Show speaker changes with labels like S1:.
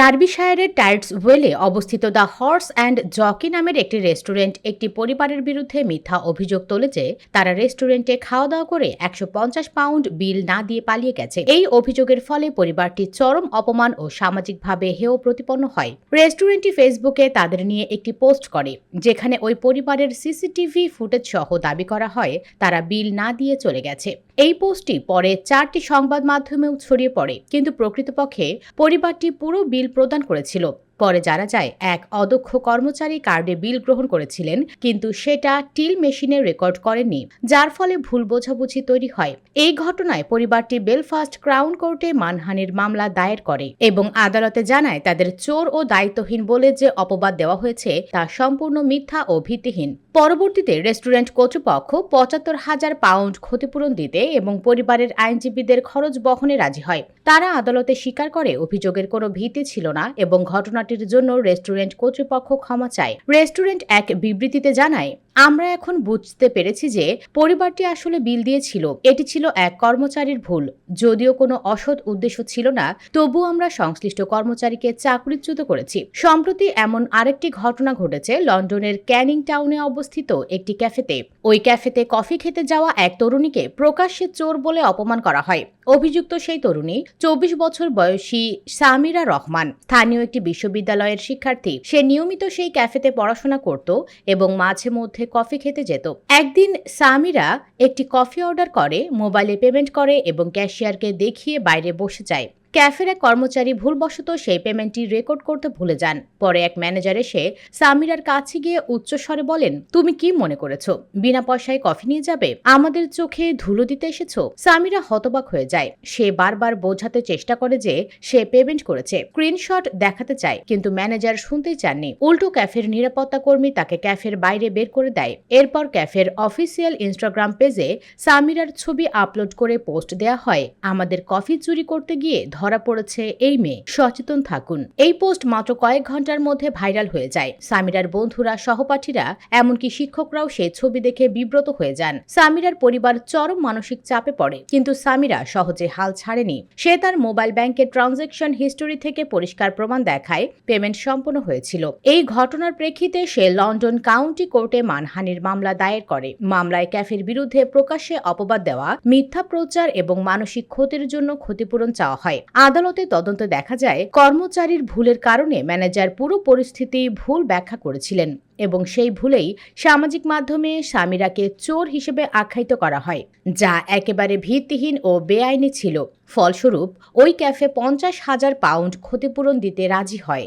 S1: ডার্বিশায়ারের টাইটস ওয়েলে অবস্থিত the horse and jockey নামের একটি রেস্টুরেন্ট একটি পরিবারের বিরুদ্ধে মিথ্যা অভিযোগ তুলেছে তারা রেস্টুরেন্টে খাওয়া দাওয়া করে একশো পঞ্চাশ পাউন্ড বিল না দিয়ে পালিয়ে গেছে। এই অভিযোগের ফলে পরিবারটি চরম অপমান ও সামাজিকভাবে হেয় প্রতিপন্ন হয়। রেস্টুরেন্টটি ফেসবুকে তাদের নিয়ে একটি পোস্ট করে, যেখানে ওই পরিবারের সিসিটিভি ফুটেজ সহ দাবি করা হয়, তারা বিল না দিয়ে চলে গেছে। এই পোস্টটি পরে চারটি সংবাদ মাধ্যমেও ছড়িয়ে পড়ে, কিন্তু প্রকৃতপক্ষে পরিবারটি পুরো বিল প্রদান করেছিল। পরে জানা যায়, এক অদক্ষ কর্মচারী কার্ডে বিল গ্রহণ করেছিলেন, কিন্তু সেটা টিল মেশিনে রেকর্ড করেননি, যার ফলে ভুল বোঝাবুঝি তৈরি হয়। এই ঘটনায় পরিবারটি বেলফাস্ট ক্রাউন কোর্টে মানহানির মামলা দায়ের করে এবং আদালতে জানায় তাদের চোর ও দায়িত্বহীন বলে যে অপবাদ দেওয়া হয়েছে, তা সম্পূর্ণ মিথ্যা ও ভিত্তিহীন। পরবর্তীতে রেস্টুরেন্ট কর্তৃপক্ষ পঁচাত্তর হাজার পাউন্ড ক্ষতিপূরণ দিতে এবং পরিবারের আইনজীবীদের খরচ বহনে রাজি হয়। তারা আদালতে স্বীকার করে, অভিযোগের কোনো ভিত্তি ছিল না এবং ঘটনাটির জন্য রেস্টুরেন্ট কর্তৃপক্ষ ক্ষমা চায়। রেস্টুরেন্ট এক বিবৃতিতে জানায় আমরা এখন বুঝতে পেরেছি যে পরিবারটি আসলে বিল দিয়েছিল। এটি ছিল এক কর্মচারীর ভুল। যদিও কোনো অসৎ উদ্দেশ্য ছিল না তবু আমরা সংশ্লিষ্ট কর্মচারীকে চাকরিচ্যুত করেছি। সম্প্রতি এমন আরেকটি ঘটনা ঘটেছে লন্ডনের ক্যানিং টাউনে অবস্থিত একটি ক্যাফেতে। ওই ক্যাফেতে কফি খেতে যাওয়া এক তরুণীকে প্রকাশ্যে চোর বলে অপমান করা হয়। অভিযুক্ত সেই তরুণী চব্বিশ বছর বয়সী সামিরা রহমান। স্থানীয় একটি বিশ্ববিদ্যালয়ের শিক্ষার্থী। সে নিয়মিত সেই ক্যাফেতে পড়াশোনা করত এবং মাঝে মধ্যে কফি খেতে যেত। একদিন সামিরা একটি কফি অর্ডার করে, মোবাইলে পেমেন্ট করে এবং ক্যাশিয়ারকে দেখিয়ে বাইরে বসে যায়। ক্যাফের এক কর্মচারী ভুলবশত সেই পেমেন্টটি রেকর্ড করতে ভুলে যান। পরে এক ম্যানেজার এসে সামিরার কাছে গিয়ে উচ্চস্বরে বলেন, তুমি কি মনে করেছ? বিনা পয়সায় কফি নিয়ে যাবে? আমাদের চোখে ধুলো দিতে এসেছ? সামিরা হতবাক হয়ে যায়। সে বারবার বোঝাতে চেষ্টা করে যে সে পেমেন্ট করেছে। স্ক্রিনশট দেখাতে চায়, কিন্তু ম্যানেজার শুনতেই চাননি। উল্টো ক্যাফের নিরাপত্তা কর্মী তাকে ক্যাফের বাইরে বের করে দেয়। এরপর ক্যাফের অফিসিয়াল ইনস্টাগ্রাম পেজে সামিরার ছবি আপলোড করে পোস্ট দেয়া হয়, আমাদের কফি চুরি করতে গিয়ে ধরা পড়েছে এই মেয়ে। সচেতন থাকুন। এই পোস্ট মাত্র কয়েক ঘণ্টার মধ্যে ভাইরাল হয়ে যায়। সামিরার বন্ধুরা, সহপাঠীরা, এমনকি শিক্ষকরাও সেই ছবি দেখে বিব্রত হয়ে যান। সামিরার পরিবার চরম মানসিক চাপে পড়ে, কিন্তু সামিরা সহজে হাল ছাড়েনি। সে তার মোবাইল ব্যাংকের ট্রানজ্যাকশন হিস্টোরি থেকে পরিষ্কার প্রমাণ দেখায়, পেমেন্ট সম্পন্ন হয়েছিল। এই ঘটনার প্রেক্ষিতে সে লন্ডন কাউন্টি কোর্টে মানহানির মামলা দায়ের করে। মামলায় ক্যাফের বিরুদ্ধে প্রকাশ্যে অপবাদ দেওয়া, মিথ্যা প্রচার এবং মানসিক ক্ষতির জন্য ক্ষতিপূরণ চাওয়া হয়। আদালতে তদন্তে দেখা যায়, কর্মচারীর ভুলের কারণে ম্যানেজার পুরো পরিস্থিতি ভুল ব্যাখ্যা করেছিলেন এবং সেই ভুলেই সামাজিক মাধ্যমে স্বামীরাকে চোর হিসেবে আখ্যায়িত করা হয়, যা একেবারে ভিত্তিহীন ও বেআইনি ছিল। ফলস্বরূপ, ওই ক্যাফে পঞ্চাশ হাজার পাউন্ড ক্ষতিপূরণ দিতে রাজি হয়।